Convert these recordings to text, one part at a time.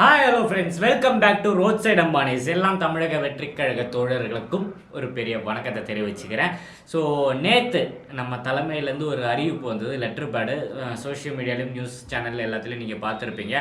Hi hello friends welcome back to road side Ambanis எல்லாம் தமிழக வெற்றி கழக தோழர்களுக்கும் ஒரு பெரிய வணக்கத்தை தெரிவிச்சுக்கிறேன். ஸோ நேற்று நம்ம தலைமையிலேருந்து ஒரு அறிவிப்பு வந்தது. லெட்டர் பேடு சோஷியல் மீடியாலையும் நியூஸ் சேனல் எல்லாத்துலேயும் நீங்கள் பார்த்துருப்பீங்க.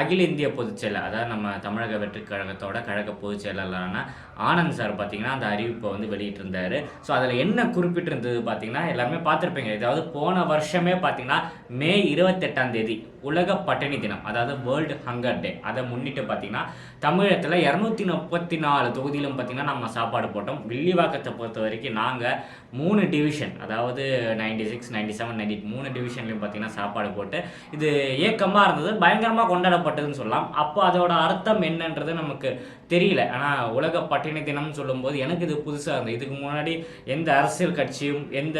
அகில இந்திய பொதுச்செயலர் அதாவது நம்ம தமிழக வெற்றி கழகத்தோட கழக பொதுச் செயலாளரான ஆனந்த் சார் பார்த்தீங்கன்னா அந்த அறிவிப்பை வந்து வெளியிட்டிருந்தார். ஸோ அதில் என்ன குறிப்பிட்டிருந்தது பார்த்தீங்கன்னா எல்லாருமே பார்த்துருப்பீங்க. இதாவது போன வருஷமே பார்த்தீங்கன்னா மே இருபத்தெட்டாம் தேதி உலக பட்டினி தினம் அதாவது வேர்ல்டு ஹங்கர் டே அதை முன்னிட்டு பார்த்தீங்கன்னா தமிழகத்தில் இரநூத்தி முப்பத்தி நாலு தொகுதியிலும் பார்த்தீங்கன்னா நம்ம சாப்பாடு போட்டோம். வில்லிவாக்கத்தை பொறுத்த வரைக்கும் நாங்கள் மூணு டிவிஷன் அதாவது ninety six ninety seven ninety மூணு டிவிஷன்லையும் பார்த்தீங்கன்னா சாப்பாடு போட்டு இது ஏக்கமாக இருந்தது பயங்கரமாக கொண்டாடப்பட்டதுன்னு சொல்லலாம். அப்போ அதோட அர்த்தம் என்னன்றது நமக்கு தெரியல. ஆனால் உலக பட்டினி தினம்னு சொல்லும்போது எனக்கு இது புதுசாக இருந்தது. இதுக்கு முன்னாடி எந்த அரசியல் கட்சியும் எந்த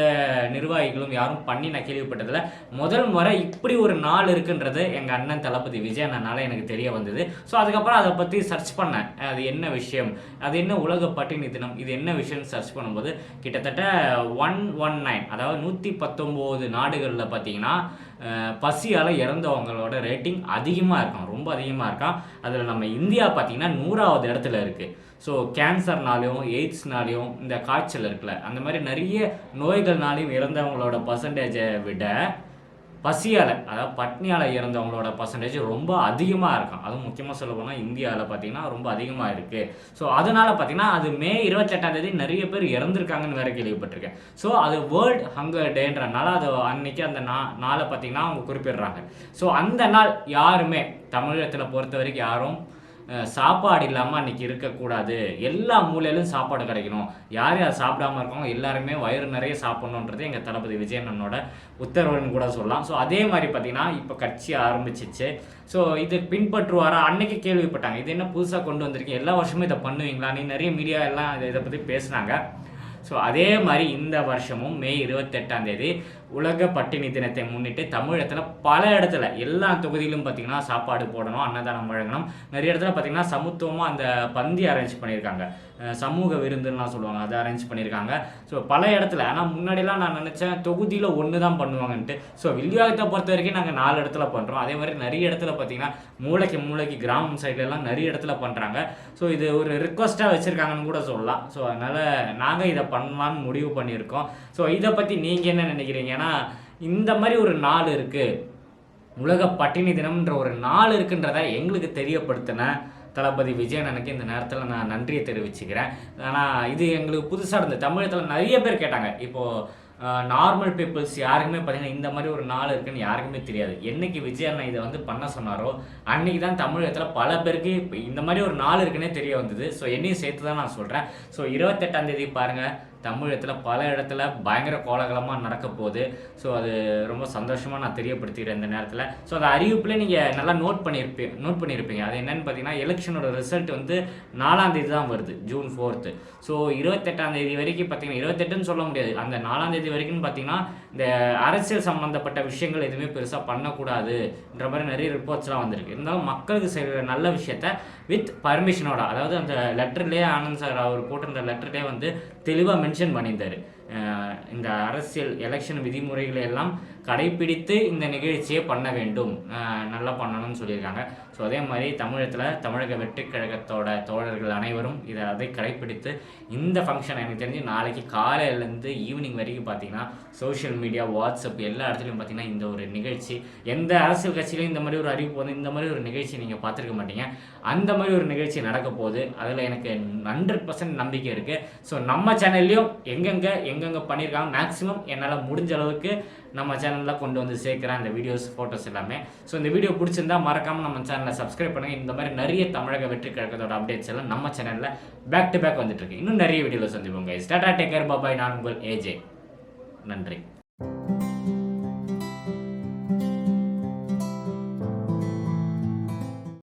நிர்வாகிகளும் யாரும் பண்ணி நான் கேள்விப்பட்டதில் முதல் முறை இப்படி ஒரு நாள் இருக்குன்றது எங்கள் அண்ணன் தளபதி விஜய் அண்ணனால எனக்கு தெரிய வந்தது. ஸோ அதுக்கப்புறம் அதை பற்றி சர்ச் பண்ணேன். அது என்ன விஷயம்? அது என்ன உலக பட்டினி தினம் இது என்ன விஷயம்னு சர்ச் பண்ணும்போது கிட்டத்தட்ட ஒன் ஒன் நைன் அதாவது நூற்றி பத்தொம்போது நாடுகளில் பார்த்தீங்கன்னா பசியால் இறந்தவங்களோட ரேட்டிங் அதிகமாக இருக்கும். ரொம்ப அதிகமாக இருக்கான் அதில் நம்ம இந்தியா பார்த்தீங்கன்னா நூறாவது இடத்துல இருக்குது ஸோ கேன்சர்னாலையும் எய்ட்ஸ்னாலையும் இந்த காய்ச்சல் இருக்குல்ல அந்த மாதிரி நிறைய நோய்கள்னாலையும் இறந்தவங்களோட பர்சன்டேஜை விட பசியால் அதாவது பட்னியால் இறந்தவங்களோட பர்சன்டேஜ் ரொம்ப அதிகமாக இருக்கும். அதுவும் முக்கியமாக சொல்ல போனால் இந்தியாவில் பார்த்தீங்கன்னா ரொம்ப அதிகமாக இருக்குது ஸோ அதனால் பார்த்தீங்கன்னா அது மே இருபத்தெட்டாம் தேதி நிறைய பேர் இறந்துருக்காங்கன்னு வேற கேள்விப்பட்டிருக்கேன். ஸோ அது வேர்ல்ட் ஹங்கர் டேன்றனால அது அன்னைக்கு அந்த நா நாளை பார்த்தீங்கன்னா அவங்க குறிப்பிடுறாங்க. ஸோ அந்த நாள் யாருமே தமிழகத்தில் பொறுத்த வரைக்கும் யாரும் சாப்பாடு இல்லாமல் அன்னைக்கு இருக்கக்கூடாது. எல்லா மூலையிலும் சாப்பாடு கிடைக்கணும். யார் யார் சாப்பிடாம இருக்காங்க எல்லாருமே வயிறு நிறைய சாப்பிட்ணுன்றது எங்கள் தளபதி விஜயண்ணனோட உத்தரவுன்னு கூட சொல்லலாம். ஸோ அதே மாதிரி பார்த்தீங்கன்னா இப்போ கட்சி ஆரம்பிச்சிச்சு. ஸோ இது பின்பற்றுவாரா? அன்னைக்கு கேள்விப்பட்டாங்க. இது என்ன புதுசாக கொண்டு வந்திருக்கீங்க? எல்லா வருஷமும் இதை பண்ணுவீங்களா? நீ நிறைய மீடியா எல்லாம் இதை- இதை பற்றி பேசுனாங்க. ஸோ அதே மாதிரி இந்த வருஷமும் மே இருபத்தெட்டாம் தேதி உலக பட்டினி தினத்தை முன்னிட்டு தமிழகத்தில் பல இடத்துல எல்லா தொகுதியிலும் பார்த்தீங்கன்னா சாப்பாடு போடணும் அன்னதானம் வழங்கணும். நிறைய இடத்துல பார்த்திங்கன்னா சமத்துவமாக அந்த பந்தி அரேஞ்ச் பண்ணியிருக்காங்க. சமூக விருந்துலாம் சொல்லுவாங்க அதை அரேஞ்ச் பண்ணியிருக்காங்க. ஸோ பல இடத்துல ஆனால் முன்னாடிலாம் நான் நினச்சேன் தொகுதியில் ஒன்று தான் பண்ணுவாங்கன்ட்டு. ஸோ வில்லிவாகத்தை பொறுத்த வரைக்கும் நாங்கள் நாலு இடத்துல பண்ணுறோம் அதே மாதிரி நிறைய இடத்துல பார்த்தீங்கன்னா மூளைக்கு மூளைக்கு கிராமம் சைட்லலாம் நிறைய இடத்துல பண்ணுறாங்க ஸோ இது ஒரு ரிக்வஸ்ட்டாக வச்சுருக்காங்கன்னு கூட சொல்லலாம். ஸோ அதனால் நாங்கள் இதை பண்ணலான்னு முடிவு பண்ணியிருக்கோம். ஸோ இதை பற்றி நீங்கள் என்ன நினைக்கிறீங்க? ஏன்னா இந்த மாதிரி ஒரு நாள் இருக்குது உலக பட்டினி தினம்ன்ற ஒரு நாள் இருக்குன்றத எங்களுக்கு தெரியப்படுத்தின தளபதி விஜயன் எனக்கு இந்த நேரத்தில் நான் நன்றியை தெரிவிச்சுக்கிறேன். ஆனால் இது எங்களுக்கு புதுசாக இருந்தது. தமிழகத்தில் நிறைய பேர் கேட்டாங்க. இப்போது நார்மல் பீப்புள்ஸ் யாருக்குமே பார்த்தீங்கன்னா இந்த மாதிரி ஒரு நாள் இருக்குன்னு யாருக்குமே தெரியாது. என்னைக்கு விஜய் அண்ணா இதை வந்து பண்ண சொன்னாரோ அன்னைக்கு தான் தமிழகத்தில் பல பேருக்கு இப்போ இந்த மாதிரி ஒரு நாள் இருக்குன்னே தெரிய வந்தது. ஸோ என்னையும் சேர்த்து தான் நான் சொல்கிறேன் ஸோ இருபத்தெட்டாம் தேதி பாருங்கள் தமிழகத்தில் பல இடத்துல பயங்கர கோலாகலமாக நடக்க போகுது. ஸோ அது ரொம்ப சந்தோஷமாக நான் தெரியப்படுத்திக்கிறேன் இந்த நேரத்தில். ஸோ அந்த அறிவிப்பில் நீங்கள் நல்லா நோட் பண்ணியிருப்பீங்க நோட் பண்ணியிருப்பீங்க அது என்னென்னு பார்த்தீங்கன்னா எலெக்ஷனோட ரிசல்ட் வந்து நாலாம் தேதி தான் வருது ஜூன் ஃபோர்த்து ஸோ இருபத்தெட்டாம் தேதி வரைக்கும் பார்த்தீங்கன்னா இருபத்தெட்டுன்னு சொல்ல முடியாது. அந்த நாலாம் தேதி வரைக்கும் பார்த்தீங்கன்னா இந்த அரசியல் சம்மந்தப்பட்ட விஷயங்கள் எதுவுமே பெருசாக பண்ணக்கூடாதுன்ற மாதிரி நிறைய ரிப்போர்ட்ஸ்லாம் வந்திருக்கு. இருந்தாலும் மக்களுக்கு செய்கிற நல்ல விஷயத்த வித் பர்மிஷனோட அதாவது அந்த லெட்டர்லேயே ஆனந்த் சார் அவர் போட்டிருந்த லெட்டர்லேயே வந்து தெளிவாக மென்ஷன் பண்ணியிருந்தாரு. இந்த அரசியல் எலெக்ஷன் விதிமுறைகளை எல்லாம் கடைபிடித்து இந்த நிகழ்ச்சியை பண்ண வேண்டும். நல்லா பண்ணணும்னு சொல்லியிருக்காங்க. ஸோ அதே மாதிரி தமிழகத்தில் தமிழக வெற்றி கழகத்தோட தோழர்கள் அனைவரும் இதை அதை கடைப்பிடித்து இந்த ஃபங்க்ஷன் எனக்கு தெரிஞ்சு நாளைக்கு காலையிலேருந்து ஈவினிங் வரைக்கும் பார்த்தீங்கன்னா சோஷியல் மீடியா வாட்ஸ்அப் எல்லா இடத்துலையும் பார்த்தீங்கன்னா இந்த ஒரு நிகழ்ச்சி எந்த அரசியல் கட்சியிலையும் இந்த மாதிரி ஒரு அறிவிப்பு வந்து இந்த மாதிரி ஒரு நிகழ்ச்சி நீங்கள் பார்த்துருக்க மாட்டீங்க. அந்த மாதிரி ஒரு நிகழ்ச்சி நடக்க போகுது. அதில் எனக்கு ஹண்ட்ரட் பர்சன்ட் நம்பிக்கை இருக்குது ஸோ நம்ம சேனல்லையும் எங்கெங்கே எங்கெங்கே பண்ணியிருக்காங்க மேக்ஸிமம் என்னால் முடிஞ்ச அளவுக்கு நம்ம சேனலில் கொண்டு வந்து சேர்க்குறேன் இந்த வீடியோஸ் ஃபோட்டோஸ் எல்லாமே. ஸோ இந்த வீடியோ பிடிச்சிருந்தா மறக்காமல் நம்ம சேனலை சப்ஸ்கிரைப் பண்ணுங்கள் இந்த மாதிரி நிறைய தமிழக வெற்றி கழகத்தோட அப்டேட்ஸ் எல்லாம் நம்ம சேனலில் பேக் டு பேக் வந்துட்டு இருக்கு. இன்னும் நிறைய வீடியோவில் சந்திப்போம் கைஸ் டாடா டேக்கர் பாபாய் நான் உங்கள் ஏஜே நன்றி.